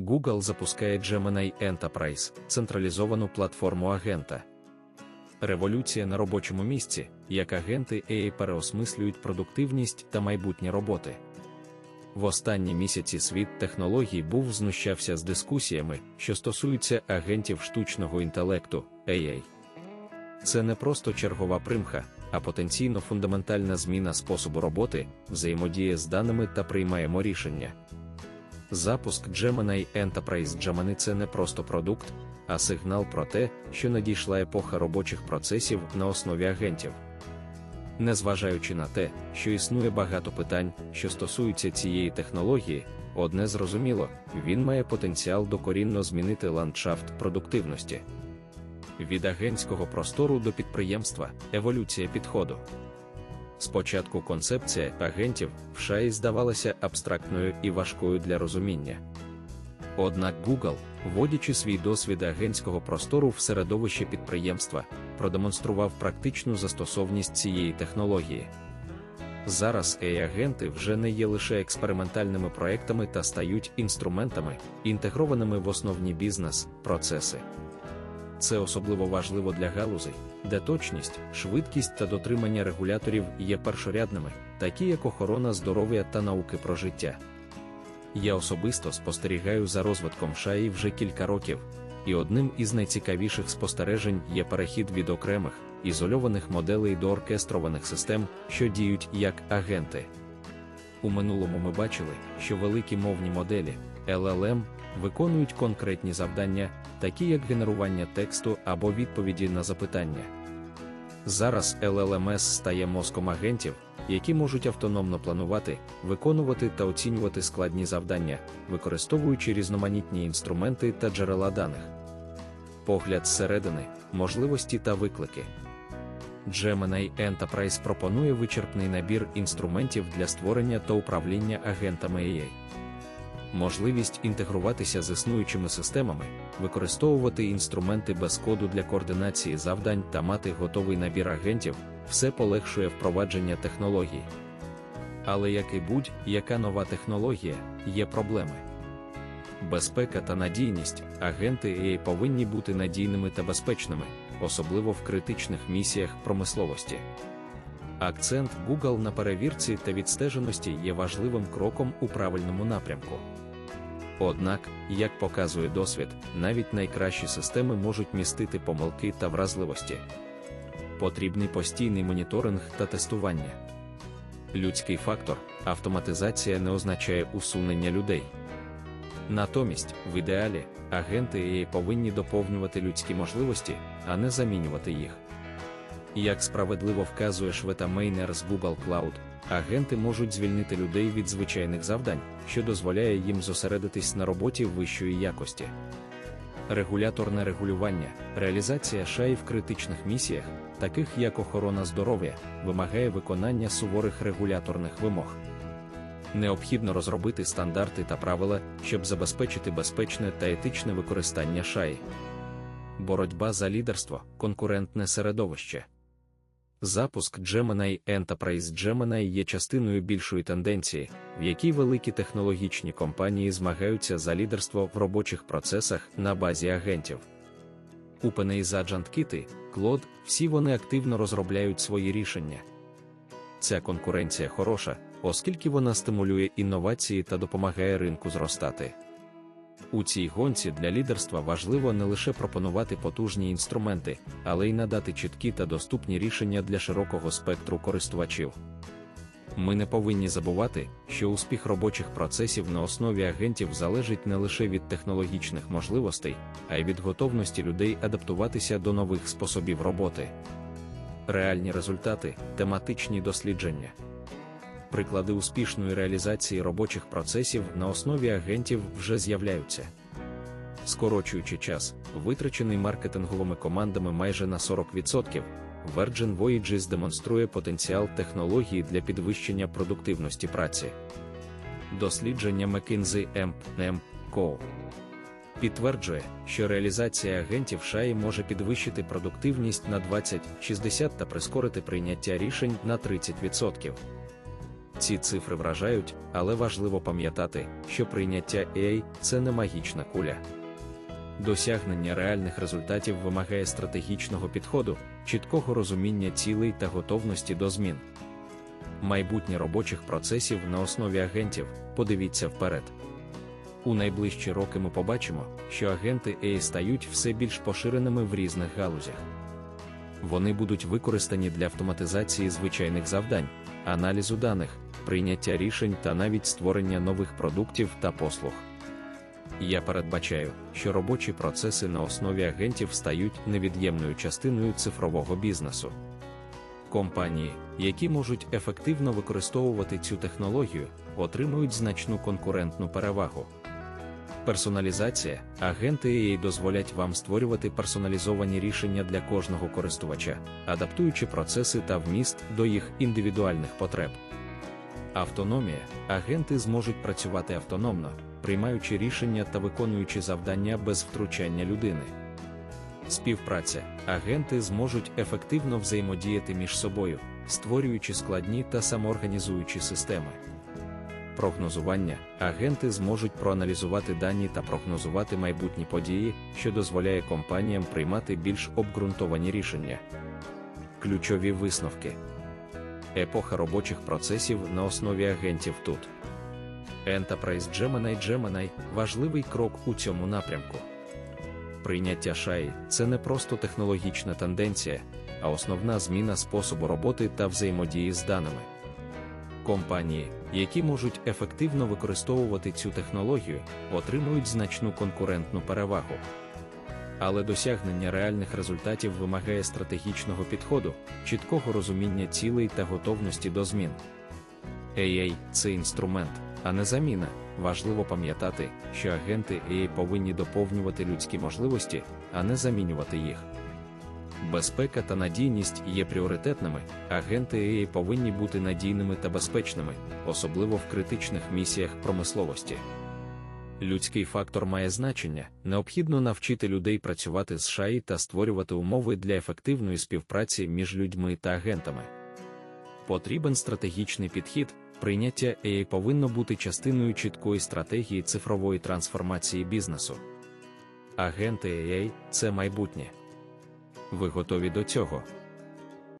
Google запускає Gemini Enterprise – централізовану платформу агента. Революція на робочому місці, як агенти AI переосмислюють продуктивність та майбутні роботи. В останні місяці світ технологій був знущався з дискусіями, що стосуються агентів штучного інтелекту AI. Це не просто чергова примха, а потенційно фундаментальна зміна способу роботи, взаємодіє з даними та приймаємо рішення. Запуск Gemini Enterprise Gemini – це не просто продукт, а сигнал про те, що надійшла епоха робочих процесів на основі агентів. Незважаючи на те, що існує багато питань, що стосуються цієї технології, одне зрозуміло, він має потенціал докорінно змінити ландшафт продуктивності. Від агентського простору до підприємства еволюція підходу. Спочатку концепція агентів в шаї здавалася абстрактною і важкою для розуміння. Однак Google, вводячи свій досвід агентського простору в середовище підприємства, продемонстрував практичну застосовність цієї технології. Зараз AI-агенти вже не є лише експериментальними проектами та стають інструментами, інтегрованими в основні бізнес-процеси. Це особливо важливо для галузей, де точність, швидкість та дотримання регуляторів є першорядними, такі як охорона здоров'я та науки про життя. Я особисто спостерігаю за розвитком шаї вже кілька років, і одним із найцікавіших спостережень є перехід від окремих, ізольованих моделей до оркестрованих систем, що діють як агенти. У минулому ми бачили, що великі мовні моделі LLM виконують конкретні завдання, такі як генерування тексту або відповіді на запитання. Зараз LLMS стає мозком агентів, які можуть автономно планувати, виконувати та оцінювати складні завдання, використовуючи різноманітні інструменти та джерела даних. Погляд зсередини, можливості та виклики. Gemini Enterprise пропонує вичерпний набір інструментів для створення та управління агентами AI можливість інтегруватися з існуючими системами, використовувати інструменти без коду для координації завдань та мати готовий набір агентів, все полегшує впровадження технологій. Але як і будь-яка нова технологія, є проблеми. Безпека та надійність, агенти AI повинні бути надійними та безпечними, особливо в критичних місіях промисловості. Акцент Google на перевірці та відстеженості є важливим кроком у правильному напрямку. Однак, як показує досвід, навіть найкращі системи можуть містити помилки та вразливості. Потрібний постійний моніторинг та тестування. Людський фактор, автоматизація не означає усунення людей. Натомість, в ідеалі, агенти AI повинні доповнювати людські можливості, а не замінювати їх. Як справедливо вказує Швета Мейнер з Google Cloud, агенти можуть звільнити людей від звичайних завдань, що дозволяє їм зосередитись на роботі вищої якості. Регуляторне регулювання, реалізація шаї в критичних місіях, таких як охорона здоров'я, вимагає виконання суворих регуляторних вимог. Необхідно розробити стандарти та правила, щоб забезпечити безпечне та етичне використання шаї. Боротьба за лідерство, конкурентне середовище. Запуск Gemini Enterprise Gemini є частиною більшої тенденції, в якій великі технологічні компанії змагаються за лідерство в робочих процесах на базі агентів. OpenAI AgentKit, Claude, всі вони активно розробляють свої рішення. Ця конкуренція хороша, оскільки вона стимулює інновації та допомагає ринку зростати. У цій гонці для лідерства важливо не лише пропонувати потужні інструменти, але й надати чіткі та доступні рішення для широкого спектру користувачів. Ми не повинні забувати, що успіх робочих процесів на основі агентів залежить не лише від технологічних можливостей, а й від готовності людей адаптуватися до нових способів роботи. Реальні результати, тематичні дослідження приклади успішної реалізації робочих процесів на основі агентів вже з'являються. Скорочуючи час, витрачений маркетинговими командами майже на 40%, Virgin Voyages демонструє потенціал технології для підвищення продуктивності праці. Дослідження McKinsey Co. підтверджує, що реалізація агентів шаї може підвищити продуктивність на 20-60 та прискорити прийняття рішень на 30%. Ці цифри вражають, але важливо пам'ятати, що прийняття AI – це не магічна куля. Досягнення реальних результатів вимагає стратегічного підходу, чіткого розуміння цілей та готовності до змін. Майбутнє робочих процесів на основі агентів подивіться вперед. У найближчі роки ми побачимо, що агенти AI стають все більш поширеними в різних галузях. Вони будуть використані для автоматизації звичайних завдань, аналізу даних, прийняття рішень та навіть створення нових продуктів та послуг. Я передбачаю, що робочі процеси на основі агентів стають невід'ємною частиною цифрового бізнесу. Компанії, які можуть ефективно використовувати цю технологію, отримують значну конкурентну перевагу. Персоналізація агенти AI дозволять вам створювати персоналізовані рішення для кожного користувача, адаптуючи процеси та вміст до їх індивідуальних потреб. Автономія агенти зможуть працювати автономно, приймаючи рішення та виконуючи завдання без втручання людини. Співпраця агенти зможуть ефективно взаємодіяти між собою, створюючи складні та самоорганізуючі системи. Прогнозування агенти зможуть проаналізувати дані та прогнозувати майбутні події, що дозволяє компаніям приймати більш обґрунтовані рішення. Ключові висновки епоха робочих процесів на основі агентів тут. Enterprise Gemini Gemini – важливий крок у цьому напрямку. Прийняття шаї це не просто технологічна тенденція, а основна зміна способу роботи та взаємодії з даними. Компанії, які можуть ефективно використовувати цю технологію, отримують значну конкурентну перевагу. Але досягнення реальних результатів вимагає стратегічного підходу, чіткого розуміння цілей та готовності до змін. AI – це інструмент, а не заміна. Важливо пам'ятати, що агенти AI повинні доповнювати людські можливості, а не замінювати їх. Безпека та надійність є пріоритетними, агенти AI повинні бути надійними та безпечними, особливо в критичних місіях промисловості. Людський фактор має значення, необхідно навчити людей працювати з шаї та створювати умови для ефективної співпраці між людьми та агентами. Потрібен стратегічний підхід, прийняття AI повинно бути частиною чіткої стратегії цифрової трансформації бізнесу. Агенти AI – це майбутнє. Ви готові до цього?